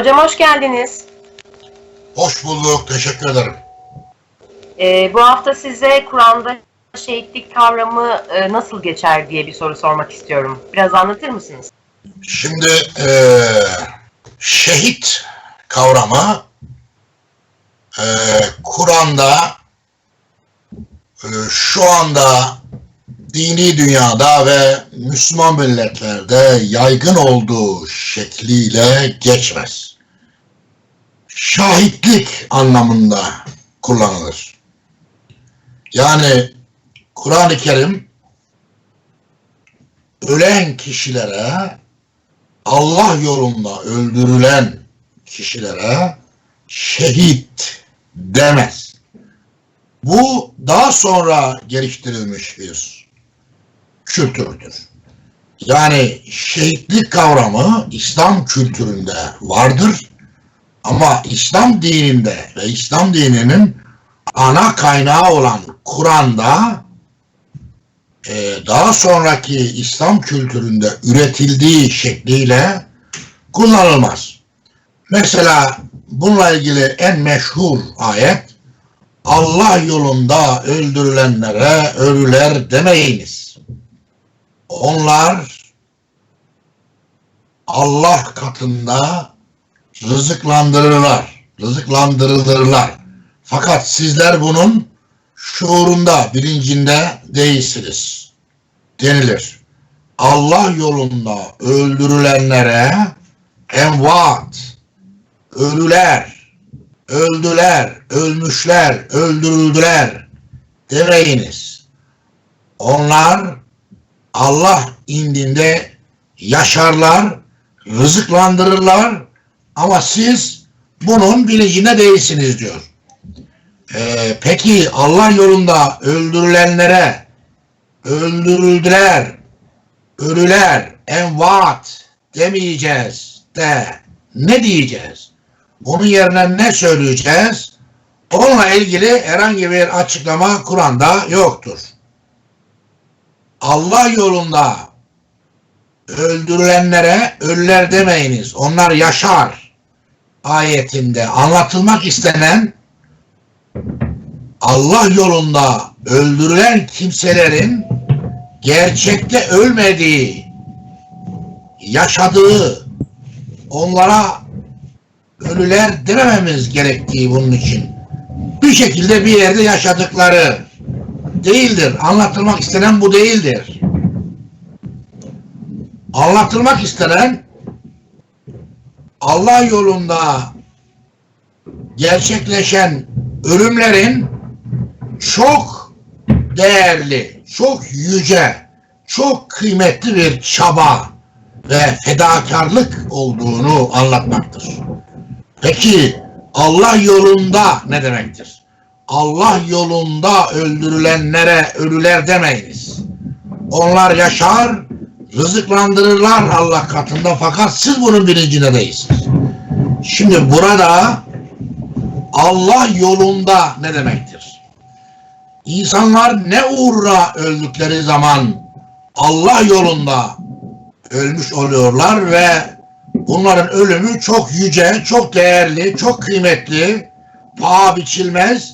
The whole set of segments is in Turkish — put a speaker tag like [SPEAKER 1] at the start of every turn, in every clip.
[SPEAKER 1] Hocam hoş geldiniz.
[SPEAKER 2] Hoş bulduk, teşekkür ederim.
[SPEAKER 1] Ee, bu hafta size Kur'an'da şehitlik kavramı e, nasıl geçer diye bir soru sormak istiyorum. Biraz anlatır mısınız?
[SPEAKER 2] Şimdi eee, şehit kavramı eee, Kur'an'da eee, şu anda dini dünyada ve Müslüman milletlerde yaygın olduğu şekliyle geçmez. Şahitlik anlamında kullanılır. Yani Kur'an-ı Kerim ölen kişilere Allah yolunda öldürülen kişilere şehit demez. Bu daha sonra geliştirilmiş bir kültürdür. Yani şehitlik kavramı İslam kültüründe vardır. Ama İslam dininde ve İslam dininin ana kaynağı olan Kur'an'da e, daha sonraki İslam kültüründe üretildiği şekliyle kullanılmaz. Mesela bununla ilgili en meşhur ayet Allah yolunda öldürülenlere ölüler demeyiniz. Onlar Allah katında rızıklandırırlar, rızıklandırılırlar. Fakat sizler bunun şuurunda, bilincinde değilsiniz denilir. Allah yolunda öldürülenlere envat, ölüler, öldüler, ölmüşler, öldürüldüler demeyiniz. Onlar Allah indinde yaşarlar, rızıklandırırlar ama siz bunun bilincinde değilsiniz diyor. Ee, peki Allah yolunda öldürülenlere öldürüldüler, ölüler, envat demeyeceğiz de ne diyeceğiz? Onun yerine ne söyleyeceğiz? Onunla ilgili herhangi bir açıklama Kur'an'da yoktur. Allah yolunda öldürülenlere ölüler demeyiniz. Onlar yaşar ayetinde anlatılmak istenen Allah yolunda öldürülen kimselerin gerçekte ölmediği, yaşadığı, onlara ölüler demememiz gerektiği bunun için. Bir şekilde bir yerde yaşadıkları değildir. Anlatılmak istenen bu değildir. Anlatılmak istenen Allah yolunda gerçekleşen ölümlerin çok değerli, çok yüce, çok kıymetli bir çaba ve fedakarlık olduğunu anlatmaktır. Peki Allah yolunda ne demektir? Allah yolunda öldürülenlere ölüler demeyiniz. Onlar yaşar, rızıklandırırlar Allah katında fakat siz bunun bilincinde değilsiniz. Şimdi burada Allah yolunda ne demektir? İnsanlar ne uğruna öldükleri zaman Allah yolunda ölmüş oluyorlar ve bunların ölümü çok yüce, çok değerli, çok kıymetli, paha biçilmez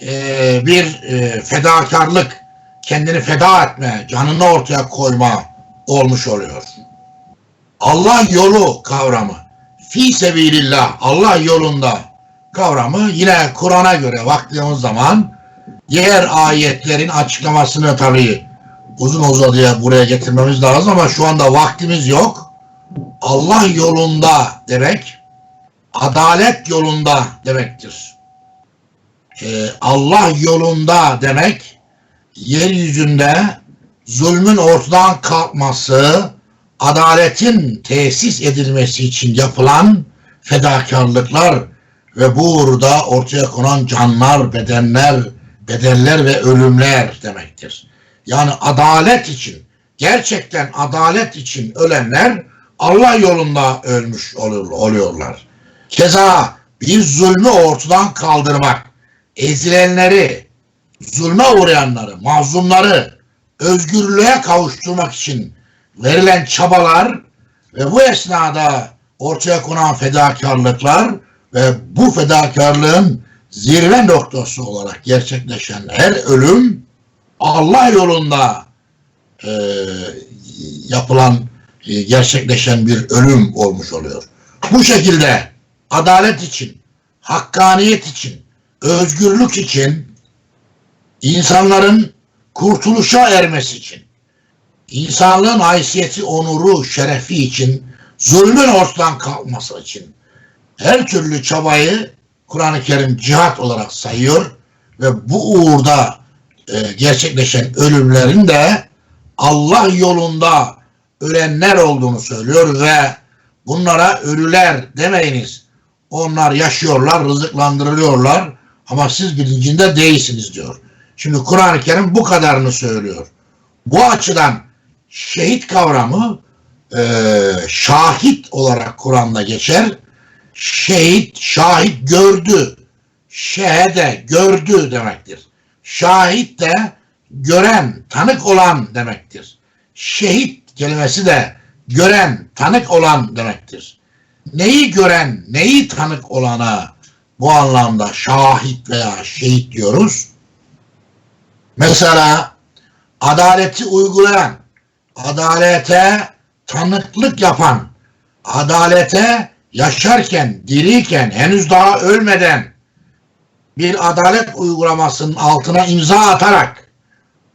[SPEAKER 2] eee, bir eee, fedakarlık, kendini feda etme, canını ortaya koyma olmuş oluyor. Allah yolu kavramı, fi sebilillah, Allah yolunda kavramı yine Kur'an'a göre baktığımız zaman diğer ayetlerin açıklamasını tabii uzun uzadıya buraya getirmemiz lazım ama şu anda vaktimiz yok. Allah yolunda demek adalet yolunda demektir. Ee, Allah yolunda demek yeryüzünde zulmün ortadan kalkması, adaletin tesis edilmesi için yapılan fedakarlıklar ve bu uğurda ortaya konan canlar, bedenler, bedeller ve ölümler demektir. Yani adalet için, gerçekten adalet için ölenler Allah yolunda ölmüş oluyor- oluyorlar. Keza bir zulmü ortadan kaldırmak, ezilenleri, zulme uğrayanları, mazlumları özgürlüğe kavuşturmak için verilen çabalar ve bu esnada ortaya konan fedakarlıklar ve bu fedakarlığın zirve noktası olarak gerçekleşen her ölüm Allah yolunda e, yapılan, e, gerçekleşen bir ölüm olmuş oluyor. Bu şekilde adalet için, hakkaniyet için, özgürlük için, insanların kurtuluşa ermesi için, insanlığın haysiyeti, onuru, şerefi için, zulmün ortadan kalkması için her türlü çabayı Kur'an-ı Kerim cihat olarak sayıyor ve bu uğurda e, gerçekleşen ölümlerin de Allah yolunda ölenler olduğunu söylüyor ve bunlara ölüler demeyiniz. Onlar yaşıyorlar, rızıklandırılıyorlar ama siz bilincinde değilsiniz diyor. Şimdi Kur'an-ı Kerim bu kadarını söylüyor. Bu açıdan şehit kavramı e, şahit olarak Kur'an'da geçer. Şehit, şahit gördü. Şehede, gördü demektir. Şahit de gören, tanık olan demektir. Şehit kelimesi de gören, tanık olan demektir. Neyi gören, neyi tanık olana bu anlamda şahit veya şehit diyoruz. Mesela adaleti uygulayan, adalete tanıklık yapan, adalete yaşarken, diriyken, henüz daha ölmeden bir adalet uygulamasının altına imza atarak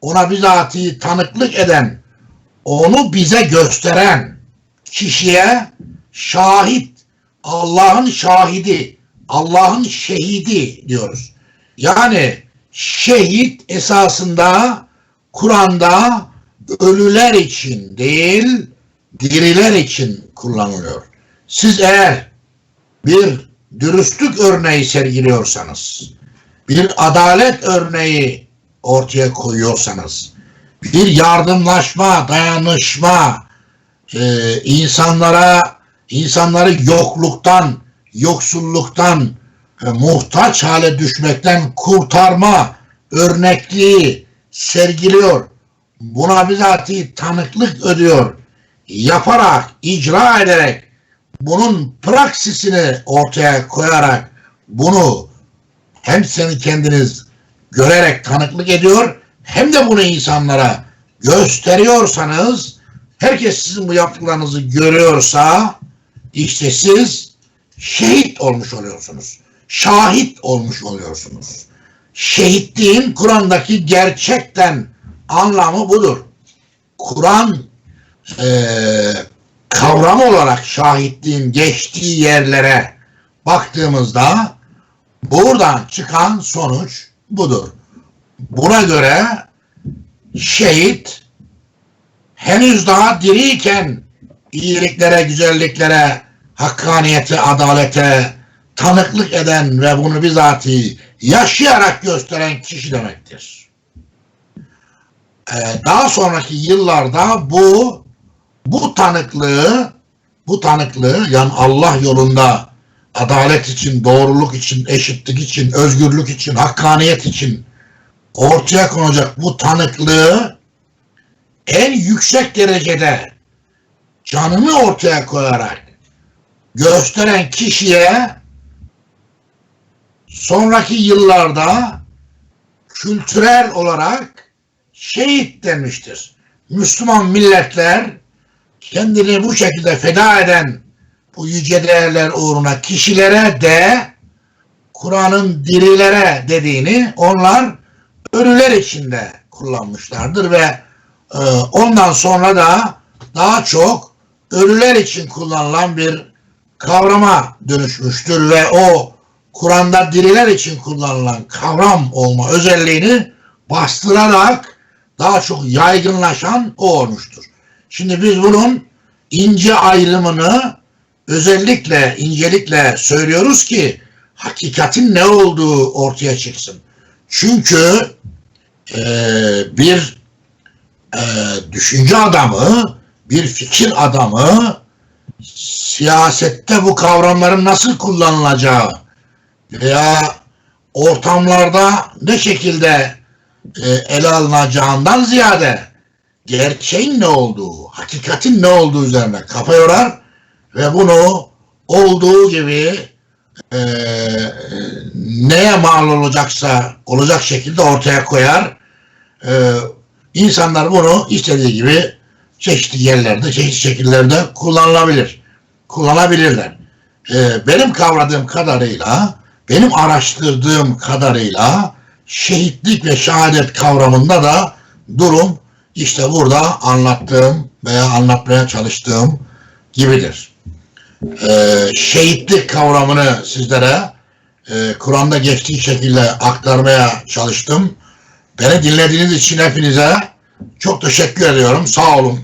[SPEAKER 2] ona bizatihi tanıklık eden, onu bize gösteren kişiye şahit, Allah'ın şahidi, Allah'ın şehidi diyoruz. Yani şehit esasında Kur'an'da ölüler için değil, diriler için kullanılıyor. Siz eğer bir dürüstlük örneği sergiliyorsanız, bir adalet örneği ortaya koyuyorsanız, bir yardımlaşma, dayanışma, e, insanlara, insanları yokluktan, yoksulluktan, muhtaç hale düşmekten kurtarma örnekliği sergiliyor. Buna bizatihi tanıklık ödüyor. Yaparak, icra ederek, bunun praksisini ortaya koyarak bunu hem seni kendiniz görerek tanıklık ediyor hem de bunu insanlara gösteriyorsanız herkes sizin bu yaptıklarınızı görüyorsa işte siz şehit olmuş oluyorsunuz. Şahit olmuş oluyorsunuz. Şehitliğin Kur'an'daki gerçekten anlamı budur. Kur'an eee kavram olarak şahitliğin geçtiği yerlere baktığımızda buradan çıkan sonuç budur. Buna göre şehit henüz daha diriyken iyiliklere, güzelliklere, hakkaniyete, adalete tanıklık eden ve bunu bizatihi yaşayarak gösteren kişi demektir. Ee, daha sonraki yıllarda bu bu tanıklığı bu tanıklığı yani Allah yolunda adalet için, doğruluk için, eşitlik için, özgürlük için, hakkaniyet için ortaya konacak bu tanıklığı en yüksek derecede canını ortaya koyarak gösteren kişiye sonraki yıllarda kültürel olarak şehit denmiştir. Müslüman milletler kendini bu şekilde feda eden bu yüce değerler uğruna kişilere de Kur'an'ın dirilere dediğini onlar ölüler içinde kullanmışlardır ve e, ondan sonra da daha çok ölüler için kullanılan bir kavrama dönüşmüştür ve o Kur'an'da diriler için kullanılan kavram olma özelliğini bastırarak daha çok yaygınlaşan o olmuştur. Şimdi biz bunun ince ayrımını özellikle incelikle söylüyoruz ki hakikatin ne olduğu ortaya çıksın. Çünkü e, bir e, düşünce adamı, bir fikir adamı siyasette bu kavramların nasıl kullanılacağı veya ortamlarda ne şekilde e, ele alınacağından ziyade gerçeğin ne olduğu, hakikatin ne olduğu üzerine kafa yorar ve bunu olduğu gibi e, neye mal olacaksa olacak şekilde ortaya koyar. E, insanlar bunu istediği gibi çeşitli yerlerde, çeşitli şekillerde kullanılabilir. Kullanabilirler. E, benim kavradığım kadarıyla, benim araştırdığım kadarıyla şehitlik ve şehadet kavramında da durum işte burada anlattığım veya anlatmaya çalıştığım gibidir. Ee, şehitlik kavramını sizlere e, Kur'an'da geçtiği şekilde aktarmaya çalıştım. Beni dinlediğiniz için hepinize çok teşekkür ediyorum. Sağ olun.